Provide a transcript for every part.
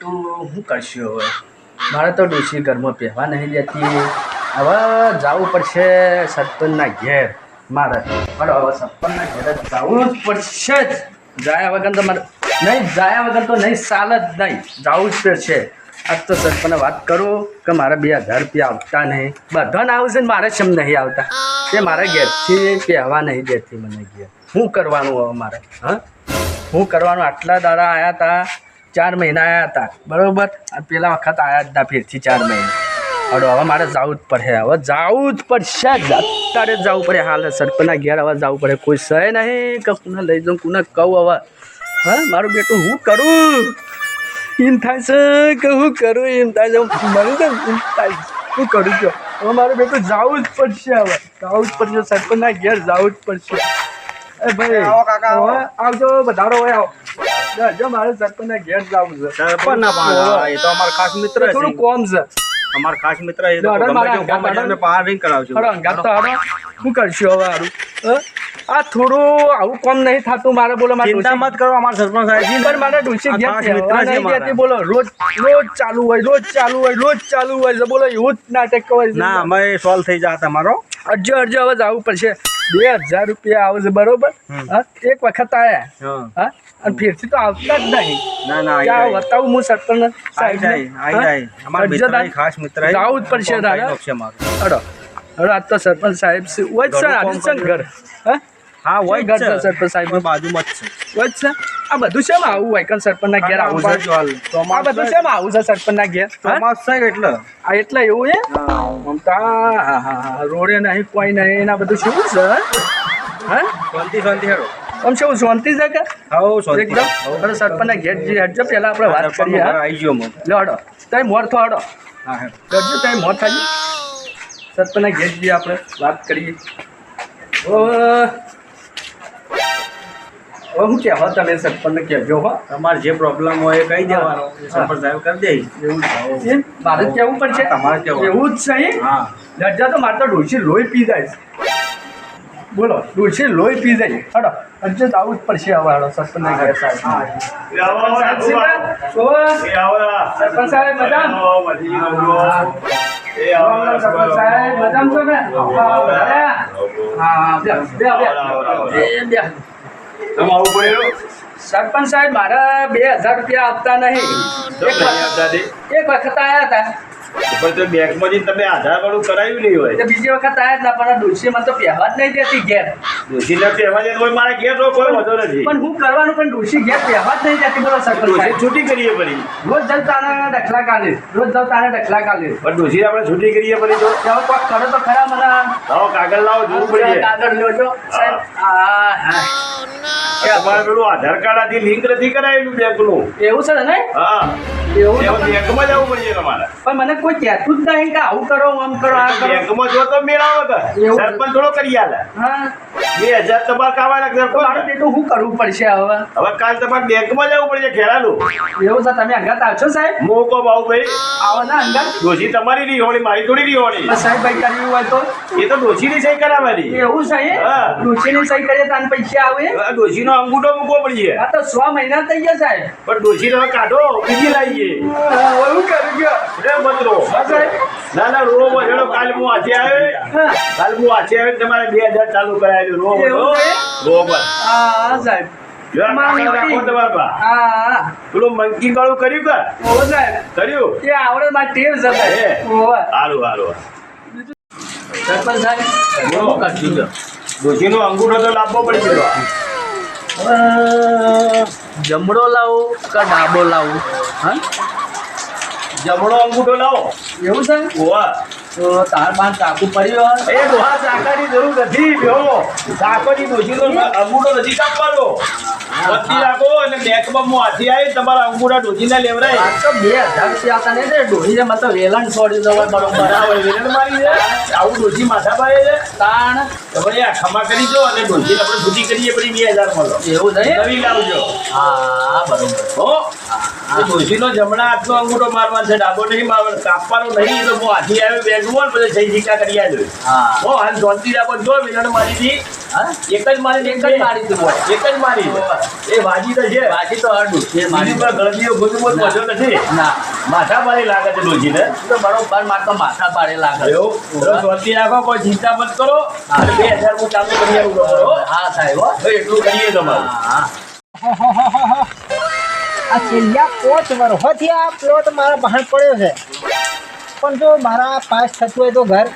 બેટું શું કરશું હવે? મારે તો ડોશી ઘરમાં પહેવા નહીં જતી હવે જવું પડશે સત્પનના ઘેર, મારે. પણ હવે સરપંચના ઘેર જવું જ પડશે જ. જાય વગર તો મારે નહીં, જાય વગર તો નહીં ચાલે જ નહીં. જવું જ પડશે. આજ તો સરપંચને વાત કરું કે મારે બે હજાર રૂપિયા આવતા નહીં. બધાને આવશે ને મારે શેમ નહીં આવતા? તે મારા ઘેરથી પહેવા નહીં દેતી મને ઘેર. શું કરવાનું હવે મારે? હા? હું કરવાનું? આટલા દાડા આવ્યા હતા ચાર મહિના આવ્યા હતા. બરોબર? પેલા વખત આવ્યા જ હતા ફેરથી ચાર મહિના. હડો હવે મારે જવું જ પડશે. હવે જવું જ પડશે. અત્યારે જ જવું પડે. હાલ સરપંચના ઘેર હવે જવું પડે. કોઈ સહે નહીં કે કુને લઈ જાઉં કુને કહું હવે? હા મારું બેટું હું કરું? એમ થાય છે કે હું કરું? એમ થાય છે. મને તો એમ થાય. શું કરું છો. હવે મારું બેટું જવું જ પડશે હવે. જવું જ પડશે. સરપંચના ઘેર જવું જ પડશે. એ ભાઈ આવજો વધારો હોય આવો. જો મારે સરપંચના ઘેર જવું છે. સરપંચ ના એ તો અમારા ખાસ મિત્ર છે થોડું કોમ છે. અમારા ખાસ મિત્ર એ તો ગમે મારા તેવું કામ ગાતા અમે બહાર હડો અંગાત તો હડો. શું કરશું હવે હારું? આ થોડું આવું કોમ નહીં થતું મારે બોલો મારે ચિંતા મત કરો અમારા સરપંચ સાહેબ. પણ મારે નહીં કહેતી બોલો રોજ રોજ ચાલુ હોય રોજ ચાલુ હોય રોજ ચાલુ હોય. બોલો એવું જ નાટક હોય. ના અમે સોલ્વ થઈ જાય તમારો અરજો અરજો હવે જવું પડશે. બે હજાર રૂપિયા આવશે બરોબર? હા એક વખત આયા. હા. અને ફેરથી તો આવતા જ નહીં. ના ના ક્યાં બતાવું હું સરપંચ સાહેબ છે, ખાસ મિત્ર આવું જ પડશે દાદા. હડો આજ તો સરપંચ સાહેબ છે. હોય છે છે ને ઘર. હા? હા હોય છે છે. સરપંચ સાહેબ? બાજુમાં જ છે. હોય છે? આ બધું શેમ આવું હોય? કે સરપંચના ઘેર આવું છે? તો આ બધું છે. શેમ આવું છે સરપંચના ઘેર? ચોમાસ છે એટલે? આ એટલે એવું છે? મમતા હા હા હા રોડે નહીં કોઈ નહીં એના બધું શું છે? હા? શાંતિ શાંતિ હેડો. આમ શું શાંતિ છે કે? હાઉ શાંતિ. એકદમ. અરે સરપંચના ઘેર જે હેડજો પહેલા આપણે વાત કરીએ આવી ગયો મો લો હડો. તઈ મોર થો હડો. હા હેડો. કરજો તઈ મોર થાય સરપંચના ઘેર જે આપણે વાત કરીએ. ઓ હવે હું કહેવા તમે સરપંચને કહેજો હો. તમારે જે પ્રોબ્લેમ હોય એ કહી દેવાનો. સરપંચ સાહેબ કરી દે એવું જ મારે કહેવું પણ પડશે તમારે કહેવું એવું જ છે? હા. લજ્જા તો મારે તો ડોસી લોહી પી જાય બોલો ડોસી લોહી પી જાય હડો તો આવું જ પડશે હવે હડો સરપંચના ઘેર સાહેબ. સરપંચ સાહેબ મજામ? મજામ છો ને? હા, હા, હા, બે, બે, બે. સરપંચ સાહેબ મારા બે હજાર રૂપિયા આપતા નહીં. એક વખત- આયા હતા બેંકમાંથી તમે આધાર વાળું કરાવ્યું નહીં હોય. બીજી વખત આવ્યા જ પણ આ મને તો પહેવા જ નહીં દેતી ઘેર. કોઈ મારા ઘેર તો કોઈ વધુ નથી. પણ હું કરવાનું પણ ડોશી ઘેર પહેવા જ નહીં દેતી બોલો સરપંચ સાહેબ. છૂટી કરીએ પડી રોજ જલ તારા ડખલા કાલે રોજ જાઉં તારે ડખલા કાલે પણ ડોશી આપણે છૂટી કરીએ પડી તો. હવે કોક કરો તો ખરા મને. લાવો કાગળ લાવો જોવું પડે. કાગળ લેજો સાહેબ હા હા. આ તમારે પેલું આધાર કાર્ડ આથી લિંક નથી કરાયેલું બેંકનું. એવું છે ને હા. એવું એવું બેંકમાં જવું પડશે તમારે. પણ મને કોઈ કહેતું જ નહીં કે આવું કરો આમ કરો આ કરો. બેંકમાં જો તો મેળાવો કે સરપંચ થોડો કરી આલે. હા. બે હજાર તમારે કાવા લાગે મારું બેટું શું કરવું પડશે હવે? હવે કાલ તમારે બેંકમાં જવું પડશે ખેરાલું એવું છે તમે અંગાત આવશો સાહેબ? મોકો ભાવ ભાઈ? આવો ના અંગાત. ડોશી તમારી નહીં હોણી મારી થોડી નહીં હોણી બસ સાહેબ ભાઈ કરવી હોય તો. એ તો ડોશીની સહી કરાવવાની. એવું છે એ? ની સહી કરીએ તાન પૈસા આવે. આ ડોશીનો અંગૂઠો મૂકવો પડશે. આ તો સો મહિના થઈ ગયા સાહેબ. પણ ડોશીનો કાઢો બીજી લાવીએ એવું કરી ગયો. રે ના ના બધો કાલ હું આજે આવ્યો. કાલ હું આજે આવ્યો તમારે બે હજાર ચાલુ કરાયેલું રો બધો એવું રો બસ હા સાહેબ. પેલું મંકી કાળું કર્યું કે કર્યું? એ આવડે મારી ટેવ. સારું સરપંચ સાહેબ? ડોશીનો અંગૂઠો તો લાવવો પડી ગયો જમણો લાવું કે ડાબો લાવું? હા? જમણો અંગૂઠો લાવો. એવું છે? ગોવા તો તાર પાંચ ચાકુ પડ્યો એ ગોવા ચાકાની જરૂર નથી બેહો ચાકોની ડોશીનો અંગૂઠો નથી કાપવાનો વચ્ચે રાખો અને બેંકમાં હું હાથી આવી તમારા અંગૂઠા ડોશીના લેવરાય. તો બે હજાર રૂપિયા હતા ને તે ડોહીને મને તો વેલણ છોડી દો બરોબર વેલણ મારી છે. આવું ડોશી માથા પાડે છે. તાણ. તમે આ ખમા કરી દો અને ડોશીને આપણે છૂટી કરીએ પછી બે હજાર મળો એવું નહીં? નવી લાવજો. હા બરોબર. હો. ડોશીનો જમણા હાથનો અંગૂઠો મારવાનો છે ડાબો નહીં મારવાનો કાપવાનો નહીં તો હું હાથી આવે બેગું ને પછી જઈ જીકા કરી આવ્યો હા. હો હાથ જોનતી રાખો જો મિલન મારી હતી. હા? એક જ મારી એક જ મારી તું બોલ. એક જ મારી. એ વાજી તો છે. વાજી તો હરડું છે મારી પર ગળદીઓ બધું ગુજ વધ્યો નથી. ના. માથા મારી લાગે છે ડોશીને તો બરોબર માર તો માથા પાડે લાગે એવું? જોનતી રાખો કોઈ ચિંતા મત કરો. બે હજાર હું ચાલુ કરી આવું હા સાહેબ હો. તો એટલું હા તમારે. હા. આ છેલ્લા પાંચ વર્ષોથી આ પ્લોટ મારા બહાર પડ્યો છે. પણ જો મારા પાસ થતું હોય તો ઘર.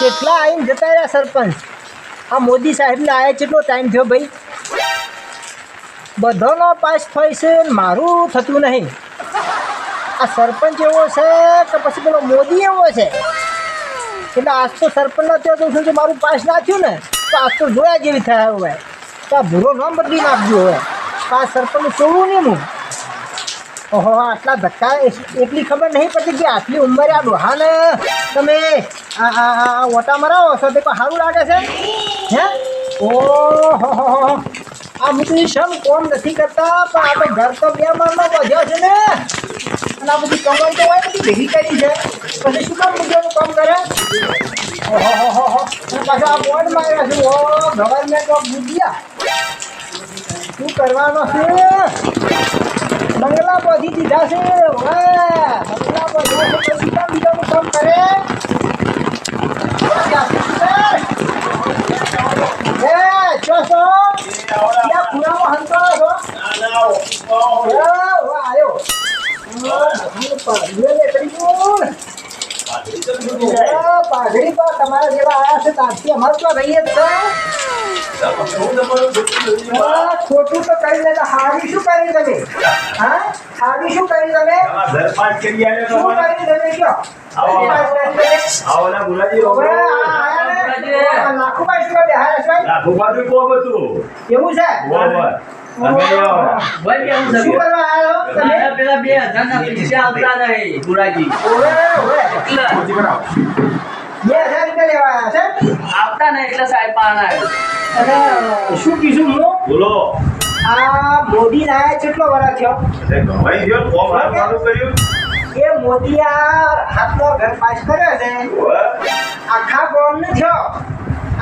કેટલા આવીને જતા રહ્યા સરપંચ? આ મોદી સાહેબને આવ્યા કેટલો ટાઈમ થયો ભાઈ? બધાનો પાસ થાય છે મારું થતું નહીં. આ સરપંચ એવો છે કે પછી પેલો મોદી એવો છે? એટલે આજ તો સરપંચનો થયો તો શું મારું પાસ ના થયું ને? તો આજ તો જોયા જેવી થયા હોય તો આ ભૂરો નામ બદલી નાખજો તો આ સરપંચ જોવું નહીં હું ઓહો, આટલા ધક્કા એટલી ખબર નહીં પડતી કે આટલી ઉંમરે આ ડોહાને તમે આ ઓટા મરાવો છો, તે સારું લાગે છે? હે? ઓહો, આ બધું શમ કોમ નથી કરતા, પણ આ તો ઘર તો બે માળમાં બધ્યો છે ને. અને આ બધી કમાઈ તો હોય, બધી ભેગી કરી છે. પછી શું કામ મુકવાનું કામ કરે? ઓહો અને પાછા આ બોર્ડ માર્યા છે. ઓ ગવર્મેન્ટ ઓફ બુદ્ધિયા. શું કરવાનો છે. બંગલા પછી દીધા છે વાહ! બંગલા બધા પછી કામ બીજાનું કામ કરે. પાઘડી પર તમારા જેવા આવ્યા છે ત્યારથી અમારે તો રહીએ જ ખોટું તો કરી લેતા હારી શું કરી તમે હા? હારી શું કરી તમે ઘર પાસ કરી આલ્યો શું કરી તમે કયો? આવો, શું કરી તમે? આવો ના ગુલાજી હવે? લાખો હતું. એવું છે? બરોબર તમે આવો. ભાઈ કેવું છે? શું કરવા આવ્યા તમે? પેલા બે હજાર ના પૈસા આવતા નહીં ગુરાજી. બે હજાર રૂપિયા છે. આપતા નહીં એટલે સાહેબ પાણા અને શું કીધું હું? બોલો. આ મોદી ના કેટલો વાર થયો? ગવાઈ ગયો ને કોમ હારવાનું કર્યું. એ મોદી આ હાથનો ઘર પાસ કર્યો છે. આખા ગામ ને થયો.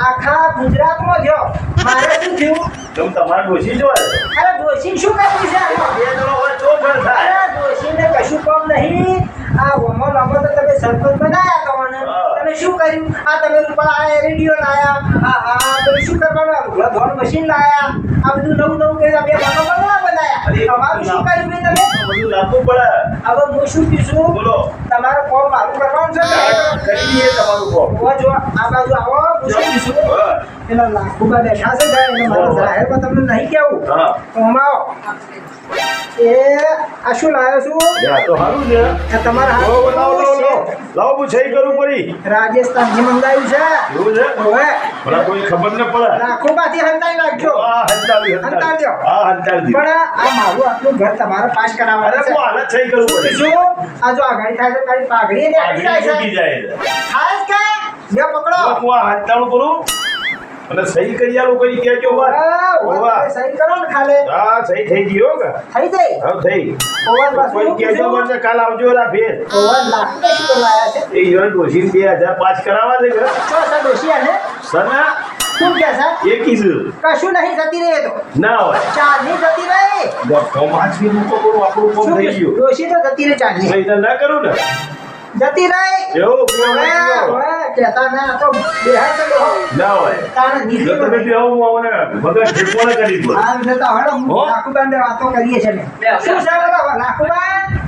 આખા ગુજરાતમાં જો. મારે શું થયું? તમ તમારે ડોશી જો અરે ડોશી શું કરવું છે? બે જણો હોય તો ઘર થાય. અરે ડોશીને કશું કામ નહીં. આ વમો લમો તો તમે સરપંચ બનાયા તમને. તમે શું કર્યું? આ તમે પણ આ રેડિયો લાયા. આ આ તમે શું કરવાનું? આ ધોન મશીન લાયા. આ બધું નવું નવું કર્યું. બે બનાવવા બનાયા. તમારું શું કર્યું મેં તમે? બધું લાગુ પડે. હવે હું શું કીશું બોલો. તમારું કોમ મારું કરવાનું છે? કરી દઈએ તમારું કોમ જો આ બાજુ આવો હું શું પેલા લાખુબા બેઠા છે ને, એટલે મારે જાહેરમાં તમને નહીં કેવું હા. આવો. એ આ શું લાવ્યો છું? યા તો સારું છે. આ તમારા હાથ લાવો લાવો લાવો. લાવો હું કરું કરવું પડી રાજસ્થાનથી મંગાવ્યું છે. એવું છે? ઓએ ભલા કોઈ ખબર ન પડે. લાખોમાંથી હંતાઈ નાખજો આ હંતાવી હંતાવી દો. હા હંતાવી પણ આ મારું આટલું ઘર તમારે પાસ અરે કરાવવાનું હું છે હાલત સહી કરવું પડે જો આ જો આઘાડી થાય તો તારી પાઘડી ને આડી જાય છે જાય ખાસ કે બે પકડો. હું આ હંતાણું કરું? અને સહી કરી આલું કોઈ કહેજો વાત હવે સહી કરો ને ખાલે. હા સહી થઈ ગયો કે? થઈ જાય હા થઈ. ઓવા બસ કોઈ કહેજો? મને કાલ આવજો રા ફેર. ઓવર લાખને શું કરવા છે. એ યોન ડોશી બે હજાર પાંચ કરાવવા દે કે? છો સર ડોશિયા ને સના શું કે છે? એ કીધું કશું નહીં જતી રહે તો. ના હોય. ચાંદની જતી રહે. કોમ વાંચી મૂકો કરું આપણું કોમ થઈ? ગયું. ડોશી તો જતી રહે ચાંદની. નહીં તો ના કરું ને. જતી રહે. એવું નહીં ના તો બેહાડ તો. ના હોય. તાણે નીકળી તો તમે પડે. બે હું આવને મગજ ઠેકોણે કરી દો આમ જતા હળો, હું? લાખુબાને વાતો કરીએ છીએ ને. શું છે બધા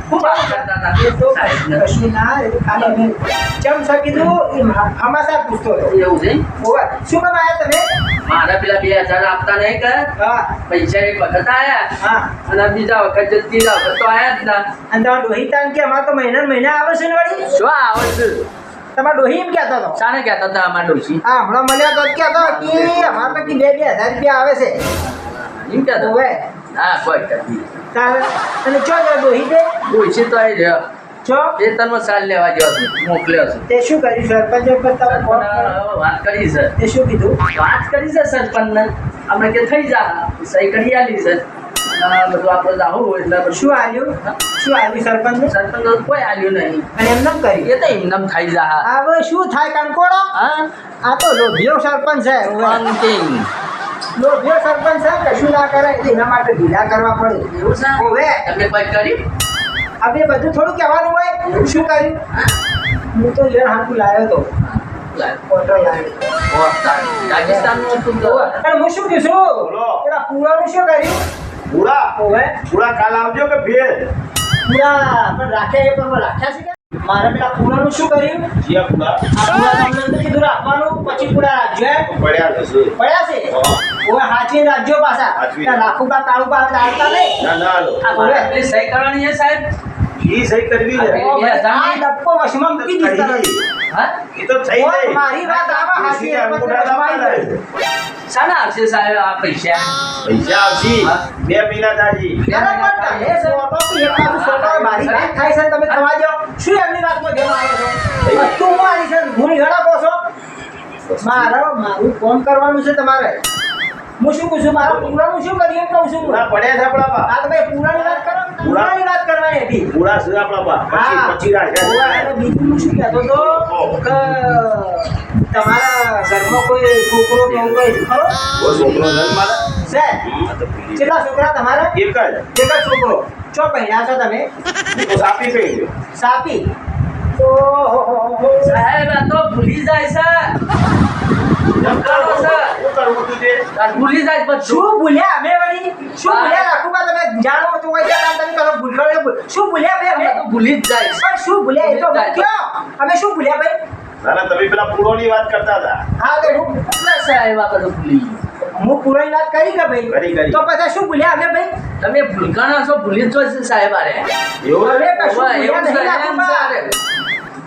મારા પેલા બે હજાર આપતા નહીં કે? હા, પૈસા એક વખત આયા હા. અને બીજા વખત જે ત્રીજા વખત તો આયા જ ના. અને તમારા ડોહી કે અમારે તો મહિના મહિના આવે છે ને વળી? શું આવે છે? તમારે ડોહી એમ કહેતો હતો. શાને કહેતા હતા અમારા ડોશી હા, હમણાં મને તો કહેતો કે અમારે તો બે બે હજાર રૂપિયા આવે છે. એમ કહેતો હોવે. હા કોઈ કરતી તારે? અને ચો જો તે ડોશી તો આવી રહ્યો. ચો? એ તમે સાલ લેવા ગયો છે મોકલ્યો છે. તે શું કર્યું સરપંચ ઉપર તમે વાત કરી છે. તે શું કીધું? વાત કરી છે સરપંચને. અમે કે થઈ જા સહી કરી આલી છે. આ બધું આપણે જાવું એટલે શું આલ્યું? શું આલ્યું સરપંચ સરપંચ કોઈ આલ્યું નહીં. અને એમને કરી એ તો થઈ જા. હવે શું થાય કંકોડો હા? આ તો લોભિયો સરપંચ છે. લોભિયો સરપંચ છે કશું ના કરે એના માટે ઢીલા કરવા પડે. એવું છે? હવે તમે કોઈ કર્યું આપણે બધું થોડું કહેવાનું હોય. શું કર્યું? હું. તો લેણ હાથું લાવ્યો હતો હું બોલો. પેલા પૂરાનું શું કર્યું? પૂરા? હવે આવજો કે ફેર? પૂરા રાખ્યા એ પણ રાખ્યા છે કે? મારે પેલા પૂરાનું શું કર્યું? કીધું રાખવાનું પછી પૂરા રાખજો પડ્યા છે. ઓવે હાચવી રાજ્યો પાછા. ત્યાં રાખુબા કાળુબા આવે આવતા નહીં. ના ના હાલો. આ મારે. પેલી સહી કરવાની છે સાહેબ? ઈ સહી કરવી છે. બે હજારની? ડપ્પો વશમાં મૂકી દીધો હા? એ તો થઈ ઓય, મારી વાત આવા અંગૂઠા દબાવી આવશે સાહેબ આ પૈસા? પૈસા આવશી. બે મહિના પણ તમે સોટો તો એક બાજુ સોટો મારી વાત થાય છે તમે થવા દો. શું એમની વાતમાં જેમ આવ્યો છો? તું મારી છે હું ઘણા કહો છો? મારે મારું ફોન કરવાનું છે તમારે. હું શું કહું છું? મારે પૂરાનું શું કરીએ એમ કહું છું. પૂરા પડ્યા છે આપણા પા આ તમે પૂરાની વાત કરો પૂરાની વાત કરવાની હતી. પૂરા છે આપણા પા પછી હા. પછી રાખે બીજું હું શું કહેતો તો કે તમારા ઘરમાં કોઈ છોકરો કે એવું કોઈ ખરો? છોકરો છે મારા? છે. હા, કેટલા છોકરા તમારા? એક જ. એક જ છોકરો? ચો પહેર્યા છો તમે? સાપી કહી ગયો. સાપી. સાહેબ આ તો ભૂલી જાય છે છે. ભૂલી જાય બધું. શું ભૂલ્યા અમે વળી? શું ભૂલ્યા? રાખુબા તમે જાણો તો હોય ત્યાં તમે કરો ભૂલખો શું ભૂલ્યા ભાઈ અમે ભૂલી જ જાય. પણ શું ભૂલ્યા? એ તો કયો અમે શું ભૂલ્યા ભાઈ? ના ના તમે પેલા પૂરોની વાત કરતા હતા. હા તો હું એટલે સાહેબ આ બધું ભૂલી. હું પૂરોની વાત કરી કે કરી, ભાઈ? કરી. તો પછી શું ભૂલ્યા અમે ભાઈ? તમે ભૂલકાણા છો ભૂલી જ જાય સાહેબ આરે. એવું હવે કશું ભૂલ્યા નહીં.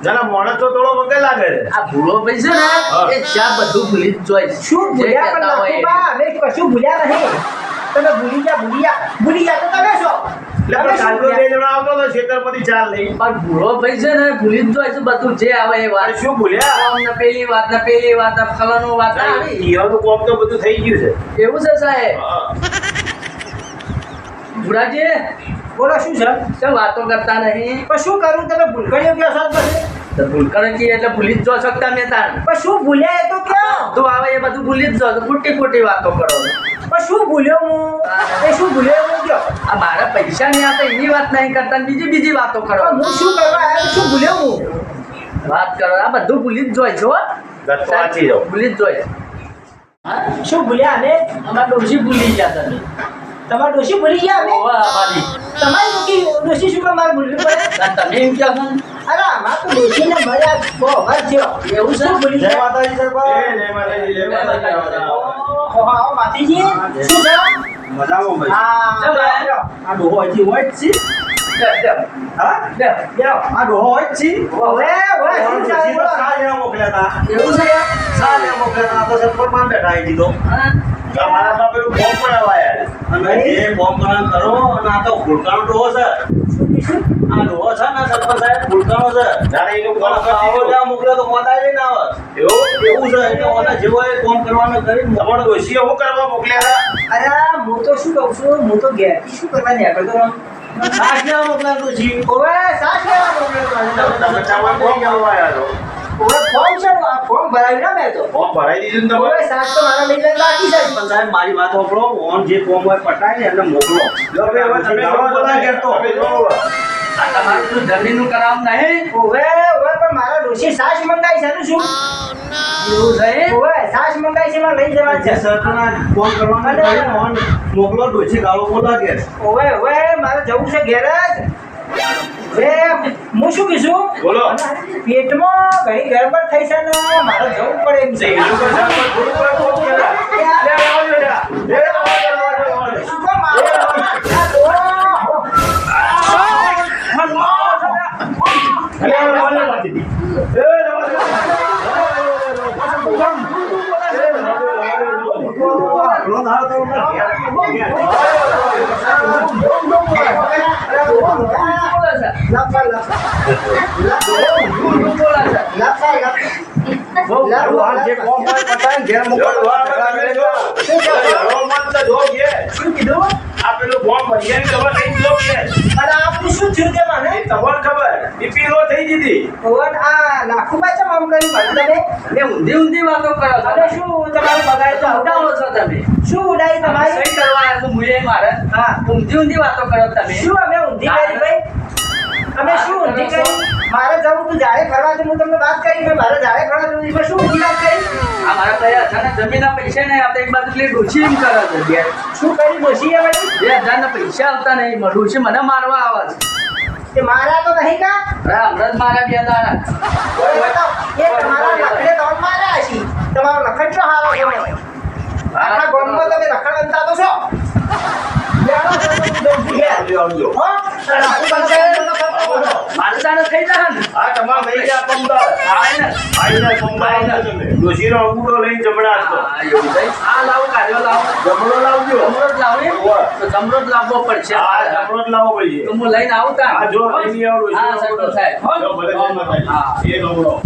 ના માણસ તો થોડો વગર લાગે છે. આ ભૂલો ભાઈ છે ને એ જ્યાં બધું ભૂલી જ છે. શું ભૂલ્યા પણ કહેતા હોય અમે કશું ભૂલ્યા નહીં. તમે ભૂલી ગયા ભૂલી ગયા. ભૂલી ગયા તો તમે છો. એટલે તમે પણ શું કાલનો બે ભૂલ્યા? જણા આવતો હતો ખેતરમાંથી ચાર લઈ. પણ ભૂલો ભાઈ છે ને ભૂલી જ જાય છે બધું જે આવે એ વાત. શું ભૂલ્યા? પેલી વાત ને પેલી વાત ને વાત ને આવી. ઈયોનું કોમ તો બધું થઈ ગયું છે. એવું છે સાહેબ? બોલો શું છે? શું વાતો કરતા નહીં? પણ શું કરું? તમે ભૂલકડીઓ કહો છો પછી? તો એટલે ભૂલી જ જો શકતા મેં તાણ પણ શું ભૂલ્યા એ તો કયો તું આવે એ બધું ભૂલી જ જો ખોટી ખોટી વાતો કરો. પણ શું ભૂલ્યો હું? એ શું ભૂલ્યો હું કયો આ મારા પૈસા નહીં આવતા એની વાત નહીં કરતા બીજી બીજી વાતો કરો. હું શું કરવા આવ્યો? શું ભૂલ્યો હું? વાત કરો આ બધું ભૂલી જ જોઈ છો. ભૂલી જ જોઈ શું ભૂલ્યા અમે? અમારા ડોશી ભૂલી ગયા તમે. તમારા ડોશી ભૂલી ગયા અમે? અમારી તમારી ડોશી ડોશી શું કામ મારે ભૂલવી પડે તમે એમ કેમ અરે આમાં તો ડોશીને મળ્યા બહુ હર થયો. એવું છે? શું ભૂલી ગયા? માતાજી સરપંચ જય માતાજી જય માતાજી ઓહો, આવો માતીજી શું છે મજામાં ભાઈ. હા ચાલો. આ ડોહો હજી હોય જ છે? હા. આ ડોહો હોય જ છે? શું. સા લેવા મોકલ્યા હતા. એવું છે? મોકલ્યા હતા. બેઠા દીધો હા? અમારા બાપ પેલું ફોર્મ પડાવવા યાર અને જે ફોર્મ ભરાણ કરો અને આ તો ભૂલકાનો ડોહો છે આ ડોહો છે ને સરપંચ સાહેબ ભૂલકાનો છે જાણે એનું કોણ પણ આવો ત્યાં મોકલે તો કોદાય લઈને આવે એવું એવું છે એટલે ઓના જેવો એ ફોર્મ કરવાનું કરીને તમારો ડોશીએ શું કરવા મોકલ્યા અરે હું તો શું કહું છું હું તો ગેરથી શું કરવા નીકળતો હતો સાસ લેવા મોકલાતો છે ઓવે સાસ લેવા મોકલ્યો હતો. તમે ચાવલ કોણ કરવા આવ્યા છો ઓવે ફોર્મ છે આ ફોર્મ ભરાવી ના મેં તો. ફોર્મ ભરાઈ દીધું ઓવે તો મારા લઈ લઈને બાકી છે. પણ સાહેબ મારી વાત સાંભળો ઓન જે ફોર્મ હોય પટાય ને એને મોકલો. લો ભાઈ, હવે તમે ગાળો જો બોલાય ઘેર જો હવે. આ તમારું શું જમીનનું કરાવ નહીં. ઓવે ઓવે પણ મારા ઋષિ સાસ મંગાઈ છે ને શું? એવું ઓવે સાસ મંગાઈ છે મારે લઈ જવા જે છે સરકારના ફોન કરવાનું ઓન મોકલો ડોશી ગાળો બોલા ઘેર ઓવે ઓવે મારે જવું છે ઘેર જ. હવે હું શું કીધું બોલો. પેટમાં ઘણી ગરબડ થઈ છે ને મારે જવું પડે એમ છે એનું બોલા છે લખા લખા લખા ગુરુ બોલા છે લખા લખા બહુ લાડુ હાલ જે કોમ પર પતાય ઘેર મોકલ વાળ જો. શું કે રોમન તો જો કે. શું કીધું? આ પેલું બોમ્બ ભરિયાની ખબર નહીં જો કે અને આપણું શું થયું કે મને ખબર ખબર? બીપી લો થઈ દીધી ઓન આ લાખો પાછા આમ કરી તમે? ને ઊંધી ઊંધી વાતો કરો અને શું તમારું બગાડ તો ઉડાવો છો તમે? શું ઉડાય તમારી? સહી કરવા આવ્યો હું મારે. હા. ઊંધી ઊંધી વાતો કરો તમે. શું અમે ઊંધી કરી ભાઈ? અમે શું ઊંધી કરી? મારે જવું તું જાડે ફરવા છે હું તમને વાત કરી મેં મારે જાડે ફરવા જવું છે. એમાં શું ઊંધી વાત કરી? આ મારા ભાઈ અચાનક જમીનના પૈસા ને આપણે એક બાજુ પેલી ડોશી એમ કરે છે બે. શું કરી ડોશીએ વળી બે હજારના પૈસા આવતા નહીં ડોશી મને મારવા આવે છે. એ મારા તો નહીં કા? હમણાં જ મારા બે બતાવો. એ તમારા નખરે તમે માર્યા છે તમારો હારો છે આખા ગામમાં તમે નખર બનતા તો છો? તો હું આવજો આવજો. હો પંચાયત નો ખર્ચો કરો. મારતા થઈ જાય ને? હા તમારે લઈ જા પંદર. આવે ને આઈને પંદર આવજો તમે. ડોશીનો અંગૂઠો લઈને જમણા હાથનો. હા. આ લાવો કાર્યો લાવો. જમણો લાવજો. જમરો જ લાવો. તો જમરો જ લાવવો પડશે. હા જમણો જ લાવવો પડશે. તો હું લઈને આવું આ હા જો લઈ આવો હા સાહેબ જો માતાજી. હા. એ નવરો